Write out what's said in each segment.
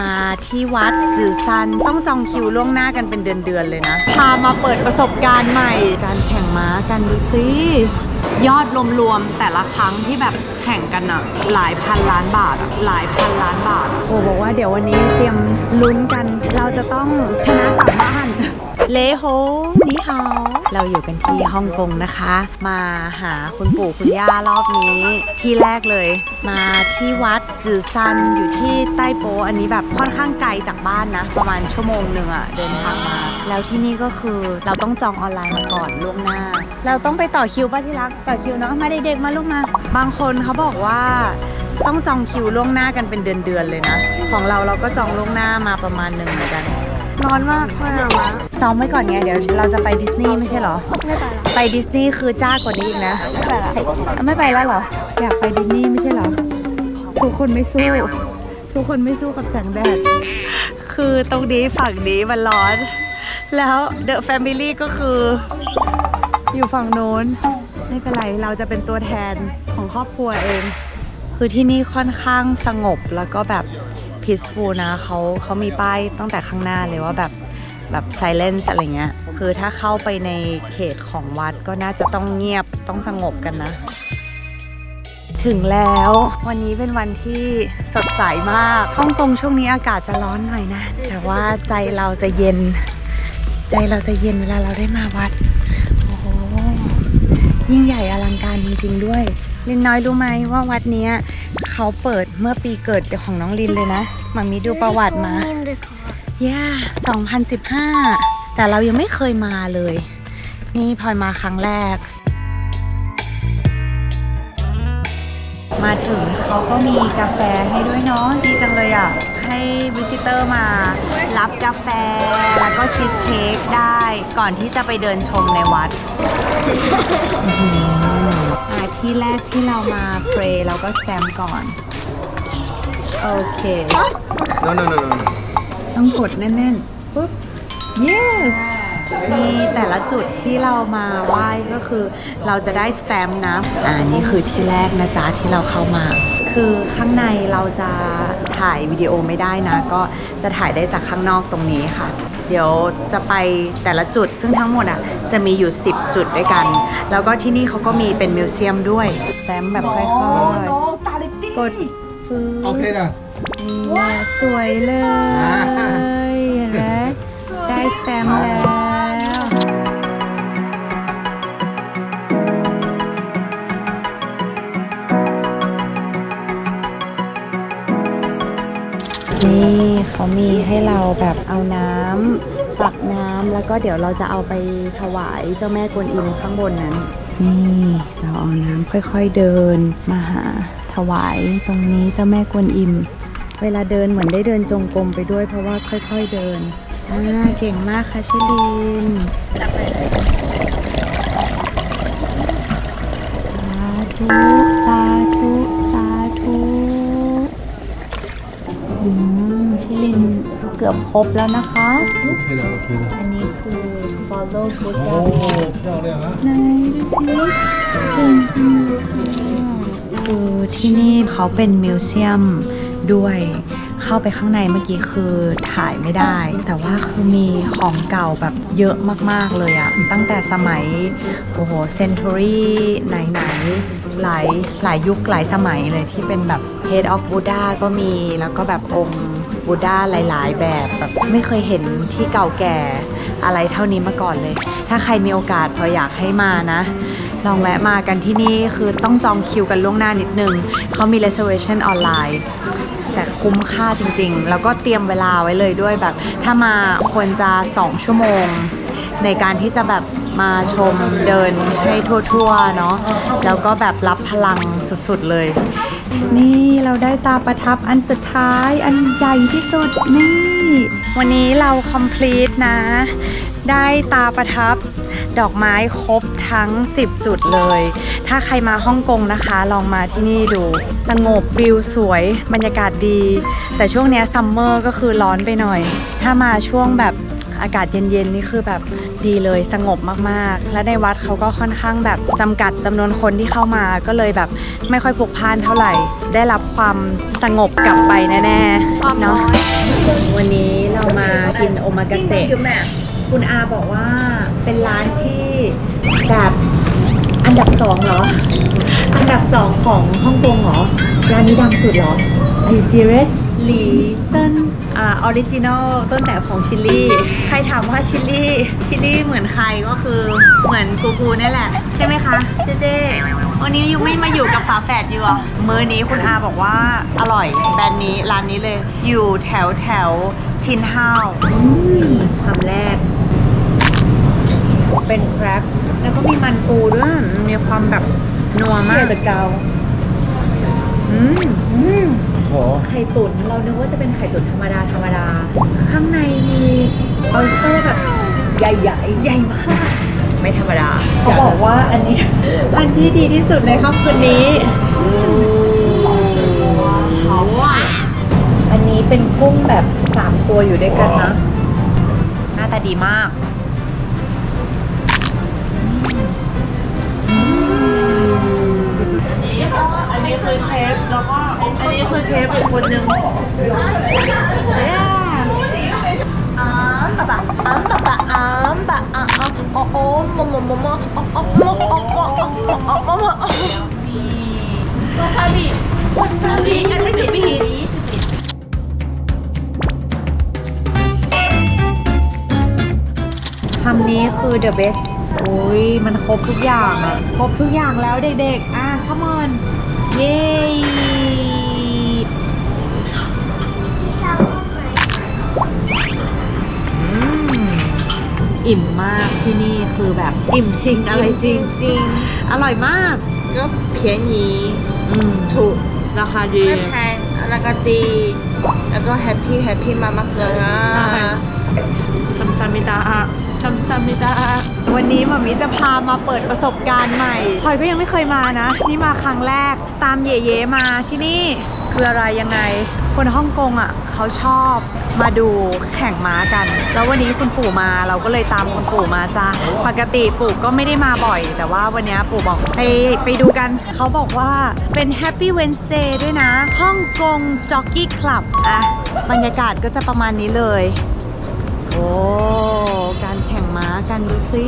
มาที่วัดจือซันต้องจองคิวล่วงหน้ากันเป็นเดือนๆเลยนะ พามาเปิดประสบการณ์ใหม่ การแข่งม้ากันดูสิยอดรวมๆแต่ละครั้งที่แบบแข่งกันอะหลายพันล้านบาทอะหลายพันล้านบาทโอ้บอกว่าเดี๋ยววันนี้เตรียมลุ้นกัน เราจะต้องชนะกลับบ้าน เลโฮนี่ฮาวเราอยู่กันที่ฮ่องกงนะคะ มาหาคุณปู่คุณย่ารอบนี้ ที่แรกเลย มาที่วัดจือซันอยู่ที่ใต้โปอันนี้แบบค่อนข้างไกลจากบ้านนะ ประมาณชั่วโมงหนึ่งอะเดินทางมา แล้วที่นี่ก็คือเราต้องจองออนไลน์มาก่อนล่วงหน้า เราต้องไปต่อคิวป้าที่รักต่อคิวเนาะมาเด็กๆมาลูกมา บางคนเขาบอกว่าต้องจองคิวล่วงหน้ากันเป็นเดือนๆเลยนะ ของเราเราก็จองล่วงหน้ามาประมาณหนึ่งเหมือนกัน ร้อนมากไม่เอามาซ้อมไว้ก่อนไง เดี๋ยวเราจะไปดิสนีย์ไม่ใช่เหรอ ไม่ไปละไปดิสนีย์คือจ้ากว่านี้อีกนะ ไม่ไปละอะไม่ไปแล้วเหรอ อยากไปดิสนีย์ไม่ใช่เหรอ ทุกคนไม่สู้ ทุกคนไม่สู้กับแสงแดด คือตรงนี้ฝั่งนี้มันร้อน แล้วเดอะแฟมิลี่ก็คือ อยู่ฝั่งโน้น ไม่เป็นไร เราจะเป็นตัวแทนของครอบครัวเอง คือที่นี่ค่อนข้างสงบแล้วก็แบบ peaceful นะเขาเขามีป้ายตั้งแต่ข้างหน้าเลยว่าแบบแบบ silence อะไรเงี้ย คือถ้าเข้าไปในเขตของวัดก็น่าจะต้องเงียบต้องสงบกันนะ ถึงแล้ววันนี้เป็นวันที่สดใสมากฮ่องกงช่วงนี้อากาศจะร้อนหน่อยนะ แต่ว่าใจเราจะเย็น ใจเราจะเย็นเวลาเราได้มาวัด โอ้โห ยิ่งใหญ่อลังการจริง ๆ ด้วยลินน้อยรู้ไหมว่าวัดเนี้ย เขาเปิดเมื่อปีเกิดของน้องลินเลยนะมามีดูประวัติมาย่า2015 แต่เรายังไม่เคยมาเลย นี่พลอยมาครั้งแรก มาถึงเขาก็มีกาแฟให้ด้วยเนาะดีจังเลยอะ ให้วิสิเตอร์มารับกาแฟแล้วก็ชีสเค้กได้ก่อนที่จะไปเดินชมในวัด อ่าที่แรกที่เรามาเพรเราก็สแตมป์ก่อน โอเค No, no, no, no. no. ต้องกดแน่นๆ ปุ๊บ yes มีแต่ละจุดที่เรามาไหว้ก็คือเราจะได้สแตมป์นะ อ่านี่คือที่แรกนะจ๊ะที่เราเข้ามา คือข้างในเราจะถ่ายวิดีโอไม่ได้นะ ก็จะถ่ายได้จากข้างนอกตรงนี้ค่ะ เดี๋ยวจะไปแต่ละจุด ซึ่งทั้งหมดอะจะมีอยู่ 10 จุดด้วยกัน แล้วก็ที่นี่เขาก็มีเป็นมิวเซียมด้วยสแตมป์แบบค่อยๆกดฟื้น Okay, da. นี่สวยเลยเห็นไหมได้สแตมป์แล้ว เขามีให้เราแบบเอาน้ำตักน้ำแล้วก็เดี๋ยวเราจะเอาไปถวายเจ้าแม่กวนอิมข้างบนนั้น นี่เราเอาน้ำค่อยๆเดินมาหาถวายตรงนี้เจ้าแม่กวนอิม เวลาเดินเหมือนได้เดินจงกรมไปด้วยเพราะว่าค่อยๆเดินอ่าเก่งมากค่ะชิลินสาธุสาธุส เกือบครบแล้วนะคะ โอเคแล้วโอเคแล้วอันนี้คือ follow Buddha โอ้เที่ยวเลยนะไหนดูสิเก่งจังลยค่ะคือที่นี่เขาเป็นมิวเซียมด้วยเข้าไปข้างในเมื่อกี้คือถ่ายไม่ได้ แต่ว่าคือมีของเก่าแบบเยอะมากๆเลยอะตั้งแต่สมัย โอ้โหเซนตุรีไหนๆหลายหลายยุคหลายสมัยเลยที่เป็นแบบเทดออฟบูดาก็มีแล้วก็แบบองค์ บูดาหลาย ๆ แบบแบบไม่เคยเห็นที่เก่าแก่อะไรเท่านี้มาก่อนเลย ถ้าใครมีโอกาสพออยากให้มานะ ลองแวะมากันที่นี่คือต้องจองคิวกันล่วงหน้านิดนึงเขามี reservation ออนไลน์แต่คุ้มค่าจริง ๆ แล้วก็เตรียมเวลาไว้เลยด้วยแบบ ถ้ามาควรจะ 2 ชั่วโมง ในการที่จะแบบมาชมเดินให้ทั่วๆเนาะแล้วก็แบบรับพลังสุดๆเลย นี่เราได้ตาประทับอันสุดท้ายอันใหญ่ที่สุดนี่ วันนี้เรา complete นะ ได้ตาประทับดอกไม้ครบทั้ง 10 จุดเลย ถ้าใครมาฮ่องกงนะคะ ลองมาที่นี่ดู สงบวิวสวย บรรยากาศดี แต่ช่วงเนี้ซัมเมอร์ก็คือร้อนไปหน่อย ถ้ามาช่วงแบบ อากาศเย็นๆนี่คือแบบดีเลยสงบมากๆ และในวัดเขาก็ค่อนข้างแบบจำกัดจำนวนคนที่เข้ามาก็เลยแบบไม่ค่อยพลุกพล่านเท่าไหร่ ได้รับความสงบกลับไปแน่ๆเนาะามากาเสะคุณอาบอกว่าเป็นร้านที่แบบอันดับสองเหรอ อันดับสองของฮ่องกงเหรอร้านนี้ดังสุดเหรอ Are you serious ห ลีเซินอ่าออริจินอลต้นแบบของชิลลี่ ใครถามว่าชิลลี่ ชิลลี่เหมือนใครก็คือเหมือนกูกูนี่แหละ ใช่ไหมคะ เจเจวันนี้ยูไม่มาอยู่กับฝาแฝดอยู่อะมื้อนี้คุณอาบอกว่าอร่อยแบรนด์นี้ร้านนี้เลย อยู่แถวแถวทินฮาวคำแรก เป็นแครบแล้วก็มีมันปูด้วยมันมีความแบบนัวมากแต่เกาอืมอืม ขอไข่ตุ๋นเรานึกว่าจะเป็นไข่ตุ๋นธรรมดาธรรมดา ข้างในมีออสเตอร์แบบใหญ่ใหญ่ใหญ่มาก ไม่ธรรมดาเขาบอกว่าอันนี้ อันที่ดีที่สุดในค่ำคืนนี้เขาอะอันนี้เป็นกุ้งแบบสามตัวอยู่ด้วยกันนะ หน้าตาดีมากอันนี้คือเชฟ แล้วก็อันนี้คือเชฟอีกคนนึงอ้ามปะปะอ้ามปะปะอ้ามปะอ้าอ้าโอ้โอ้มมมมมโอ้โอ้มโอ้โอ้โอ้โอ้โอ้โอ้โอ้วาซาบิวาซาบิอันนี้บีคำนี้คือ the best อุ้ยมันครบทุกอย่างอะครบทุกอย่างแล้วเด็กๆ อะ come on เย้อืมอิ่มมากที่นี่คือแบบอิ่มจริงอะไรจริงจริงอร่อยมาก ก็เพียงยีอืมถูกราคาดีไม่แพงแล้วก็ดี แล้วก็แฮปปี้แฮปปี้มากๆเลยนะคำซามิตาอะคำซามิตาอะ วันนี้มามิจะพามาเปิดประสบการณ์ใหม่พลอยก็ยังไม่เคยมานะ นี่มาครั้งแรกตามเย่ๆมาที่นี่คืออะไรยังไง คนฮ่องกงอะเขาชอบมาดูแข่งม้ากัน แล้ววันนี้คุณปู่มาเราก็เลยตามคุณปู่มาจ้าปกติปู่ก็ไม่ได้มาบ่อย แต่ว่าวันนี้ปู่บอกไปไปดูกัน เขาบอกว่าเป็น Happy Wednesday ด้วยนะฮ่องกงจ็อกกี้คลับอะบรรยากาศก็จะประมาณนี้เลย โอ้การ ม้ากันดูสิ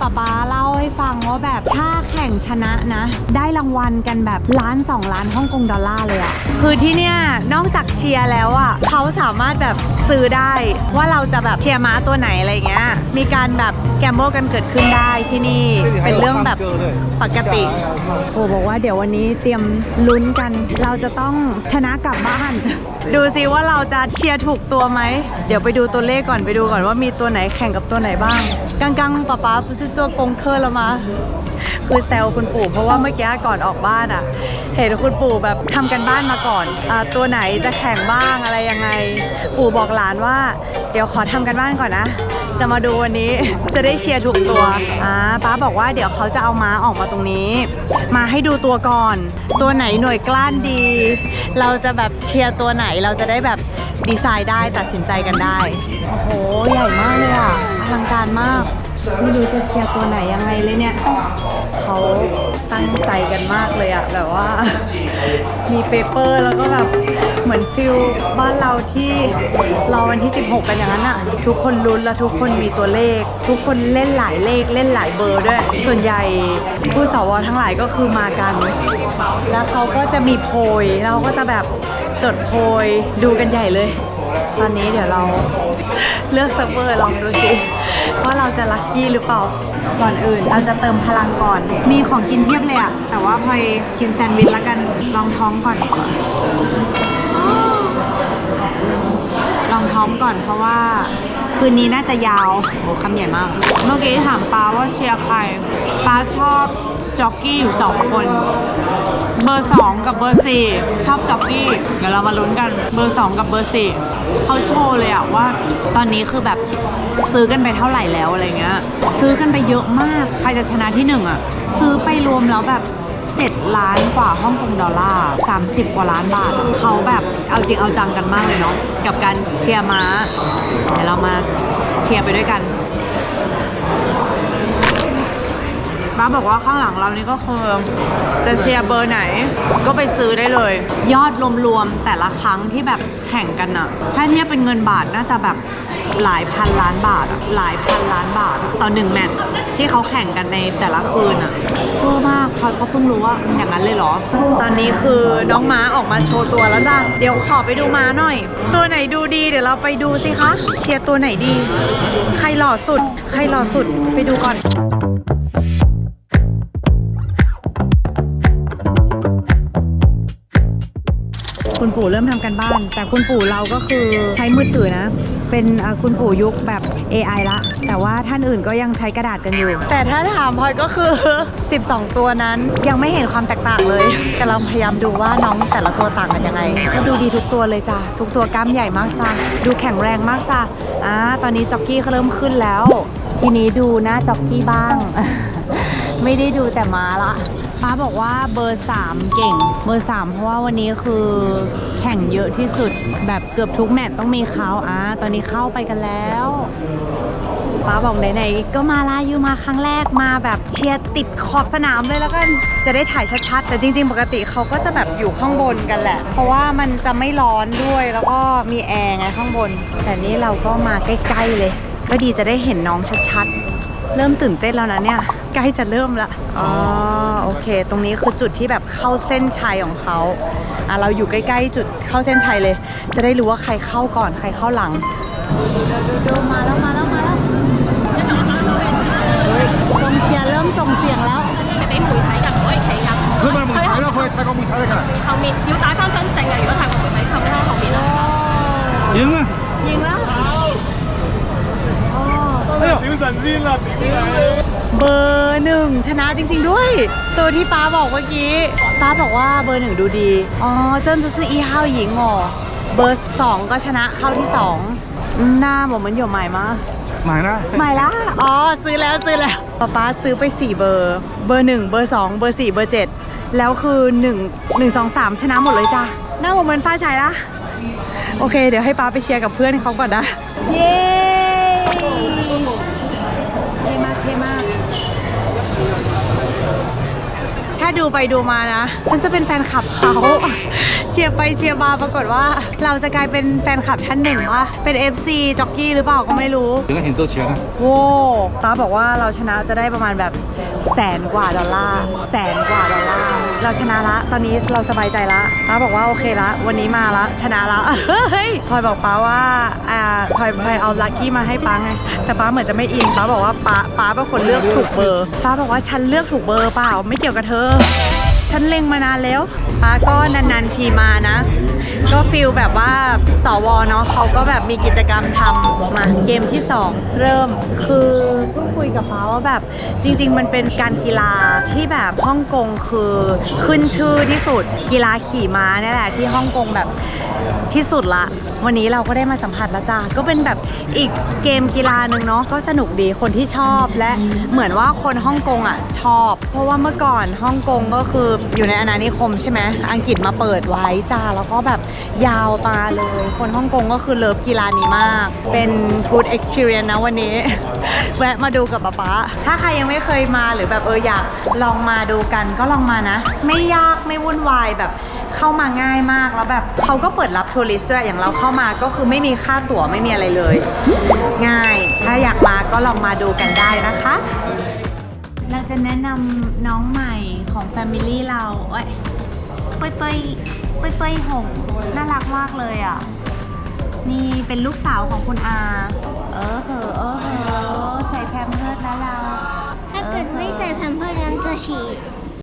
ป๊าป๊าเล่าให้ฟังว่าแบบถ้าแข่งชนะนะ ได้รางวัลกันแบบล้านสองล้านฮ่องกงดอลลาร์เลยอะคือที่เนี่ยนอกจากเชียร์แล้วอะเขาสามารถแบบ ซื้อได้ ว่าเราจะแบบเชียร์ม้าตัวไหนอะไรเงี้ย มีการแบบแกมโบกันเกิดขึ้นได้ที่นี่เป็นเรื่องแบบปกติ โอ้บอกว่าเดี๋ยววันนี้เตรียมลุ้นกัน เราจะต้องชนะกลับบ้าน ดูซิว่าเราจะเชียร์ถูกตัวไหม เดี๋ยวไปดูตัวเลขก่อนไปดูก่อนว่ามีตัวไหนแข่งกับตัวไหนบ้างกังกังป๊าป๊าพุซิโจกงเคอร์แล้วมา คือแซวคุณปู่เพราะว่าเมื่อกี้ก่อนออกบ้านอะ เห็นคุณปู่แบบทำกันบ้านมาก่อนอตัวไหนจะแข่งบ้างอะไรยังไง ปู่บอกหลานว่า เดี๋ยวขอทำกันบ้านก่อนนะ จะมาดูวันนี้จะได้เชียร์ถูกตัวอ่าป้าบอกว่าเดี๋ยวเขาจะเอาม้าออกมาตรงนี้ มาให้ดูตัวก่อน ตัวไหนหน่วยกล้านดี เราจะแบบเชียร์ตัวไหนเราจะได้แบบดีไซน์ได้ตัดสินใจกันได้ โอ้โห ใหญ่มากเลยอะอลังการมาก ไม่รู้จะเชียร์ตัวไหนยังไงเลยเนี่ย เขาตั้งใจกันมากเลยอะแบบว่า มีเปเปอร์แล้วก็แบบเหมือนฟิลบ้านเราที่รอวันที่ 16 กันอย่างนั้นอะทุกคนลุ้นแล้วทุกคนมีตัวเลข ทุกคนเล่นหลายเลขเล่นหลายเบอร์ด้วย ส่วนใหญ่ผู้สวทั้งหลายก็คือมากัน แล้วเขาก็จะมีโพยแล้วเขาก็จะแบบจดโพยดูกันใหญ่เลย ตอนนี้เดี๋ยวเราเลือกเซิร์ฟเวอร์ลองดูสิว่าเราจะลัคกี้หรือเปล่า ก่อนอื่น เราจะเติมพลังก่อน มีของกินเพียบเลยอะแต่ว่าพอยกินแซนด์วิชแล้วกันลองท้องก่อน ลองท้องก่อนเพราะว่าคืนนี้น่าจะยาวโอ้คำใหญ่มาก เมื่อกี้ถามป้าว่าเชียร์ใครป้าชอบจ็อกกี้อยู่สองคน เบอร์สองกับเบอร์สี่ชอบจ็อกกี้ เดี๋ยวเรามาลุ้นกันเบอร์สองกับเบอร์สี่เขาโชว์เลยอะว่า ตอนนี้คือแบบซื้อกันไปเท่าไหร่แล้วอะไรเงี้ยซื้อกันไปเยอะมาก ใครจะชนะที่หนึ่งอะซื้อไปรวมแล้วแบบ7ล้านกว่าฮ่องกงดอลลาร์30 กว่าล้านบาท เขาแบบเอาจริงเอาจังกันมากเลยเนาะกับการเชียร์ม้าเดี๋ยวเรามาเชียร์ไปด้วยกัน ป้าบอกว่าข้างหลังเรานี่ก็คือจะเชียร์เบอร์ไหน ก็ไปซื้อได้เลย ยอดรวมๆแต่ละครั้งที่แบบแข่งกันอะถ้าเทียบเป็นเงินบาทน่าจะแบบหลายพันล้านบาทอะหลายพันล้านบาทต่อหนึ่งแมตช์ที่เขาแข่งกันในแต่ละคืนอะเวอร์มากพลอยก็เพิ่งรู้ว่าอย่างนั้นเลยเหรอ ตอนนี้คือน้องม้าออกมาโชว์ตัวแล้วจ้ะเดี๋ยวขอไปดูม้าหน่อย ตัวไหนดูดีเดี๋ยวเราไปดูสิคะ เชียร์ตัวไหนดี ใครหล่อสุด ใครหล่อสุดไปดูก่อน คุณปู่เริ่มทำกันบ้าน แต่คุณปู่เราก็คือใช้มือถือนะ เป็นคุณปู่ยุคแบบ AI ละ แต่ว่าท่านอื่นก็ยังใช้กระดาษกันอยู่ แต่ถ้าถามพลอยก็คือ 12 ตัวนั้นยังไม่เห็นความแตกต่างเลยกำลังพยายามดูว่าน้องแต่ละตัวต่างกันยังไงก็ดูดีทุกตัวเลยจ้ะทุกตัวกล้ามใหญ่มากจ้ะดูแข็งแรงมากจ้ะอ่าตอนนี้จ็อกกี้เขาเริ่มขึ้นแล้ว ทีนี้ดูหน้าจ็อกกี้บ้าง ไม่ได้ดูแต่ม้าละ ป้าบอกว่าเบอร์ 3 เก่ง เบอร์ 3 เพราะว่าวันนี้คือแข่งเยอะที่สุด แบบเกือบทุกแมตช์ต้องมีเขาอะตอนนี้เข้าไปกันแล้วป้าบอกไหนๆก็มาลายูมาครั้งแรกมาแบบเชียร์ติดขอบสนามเลยแล้วกันจะได้ถ่ายชัดๆ แต่จริง ๆ ปกติเขาก็จะแบบอยู่ข้างบนกันแหละ เพราะว่ามันจะไม่ร้อนด้วยแล้วก็มีแอร์ไงข้างบน แต่นี่เราก็มาใกล้ๆเลย ก็ดีจะได้เห็นน้องชัดๆ เริ่มตื่นเต้นแล้วนะเนี่ย ใกล้จะเริ่มละ อ๋อ โอเค ตรงนี้คือจุดที่แบบเข้าเส้นชัยของเขาอ่ะเราอยู่ใกล้ๆ จุดเข้าเส้นชัยเลย จะได้รู้ว่าใครเข้าก่อน ใครเข้าหลังดูดูมาแล้วมาแล้วมาแล้วเฮ้ยกองเชียร์เริ่มส่งเสียงแล้ว 你俾媒体人可以企入，佢咪媒体咯，佢系泰国媒体嚟㗎。后面要带翻张证嘅。如果泰国媒体扣啦，后面啊。赢啦！ เลยสันซีหลับอเบอร์หนึ่งชนะจริง ๆด้วย ตัวที่ป้าบอกเมื่อกี้ป้าบอกว่าเบอร์หนึ่งดูดี อ๋อ เจิ้นจะซื้ออีห้าหญิงหมอเบอร์สองก็ชนะเข้าที่สองหน้าหมอมันอยู่ใหม่มาหมายนะหมายละอ๋อซื้อแล้วซื้อแล้วป้าป้าซื้อไปสี่เบอร์ เบอร์หนึ่งเบอร์สองเบอร์สี่เบอร์เจ็ดแล้วคือหนึ่งหนึ่งสองสามชนะหมดเลยจ้าหน้าหมอมันฟ้าชายละโอเค เดี๋ยวให้ป้าไปเชียร์กับเพื่อนเขาก่อนนะ เย้ ดูไปดูมานะ ฉันจะเป็นแฟนคลับเขาเชียร์ไปเชียร์มาปรากฏว่า เราจะกลายเป็นแฟนคลับท่านหนึ่งว่าเป็น FC จ็อกกี้หรือเปล่าก็ไม่รู้ ถึงก็เห็นตัวเชียร์นะโว้ป้าบอกว่าเราชนะจะได้ประมาณแบบแสนกว่าดอลลาร์แสนกว่าดอลลาร์เราชนะละตอนนี้เราสบายใจละป้าบอกว่าโอเคละ วันนี้มาละชนะละเฮ้ยพลอยบอกป้าว่าอ่าพลอยพลอยเอาลัคกี้มาให้ป้าไงแต่ป้าเหมือนจะไม่อินป้าบอกว่าป้าป้าเป็นคนเลือกถูกเบอร์ป้าบอกว่าฉันเลือกถูกเบอร์เปล่าไม่เกี่ยวกับเธอ love. ฉันเล็งมานานแล้วป้าก็นานๆทีมานะ ก็ฟิลแบบว่าต่อวอเนาะเขาก็แบบมีกิจกรรมทำมาเกมที่ 2 เริ่มคือก็คุยกับป้าว่าแบบจริง ๆ มันเป็นการกีฬาที่แบบฮ่องกงคือขึ้นชื่อที่สุดกีฬาขี่ม้าเนี่ยแหละที่ฮ่องกงแบบที่สุดละ วันนี้เราก็ได้มาสัมผัสแล้วจ้าก็เป็นแบบอีกเกมกีฬาหนึ่งเนาะก็สนุกดีคนที่ชอบและเหมือนว่าคนฮ่องกงอะชอบ เพราะว่าเมื่อก่อนฮ่องกงก็คืออยู่ในอาณานิคมใช่ไหมอังกฤษมาเปิดไว้จ้า แล้วก็แบบยาวมาเลย คนฮ่องกงก็คือเลิฟกีฬานี้มาก เป็น good experience นะวันนี้ แวะมาดูกับป๊าป๊าถ้าใครยังไม่เคยมาหรือแบบเอออยากลองมาดูกันก็ลองมานะ ไม่ยากไม่วุ่นวายแบบเข้ามาง่ายมากแล้วแบบเขาก็เปิดรับทัวริสต์ด้วยอย่างเราเข้ามาก็คือไม่มีค่าตั๋วไม่มีอะไรเลย ง่าย ถ้าอยากมาก็ลองมาดูกันได้นะคะ เราจะแนะนำน้องใหม่ ของแฟมิลี่เราเอ้ยเป้ยเป้ยเป้ยเต้ยหงน่ารักมากเลยอะ นี่เป็นลูกสาวของคุณอา เออเหอเออเหอใส่แพมเพิร์ดแล้วเราถ้าเกิดไม่ใส่แพมเพิร์ดนั้นจะฉี่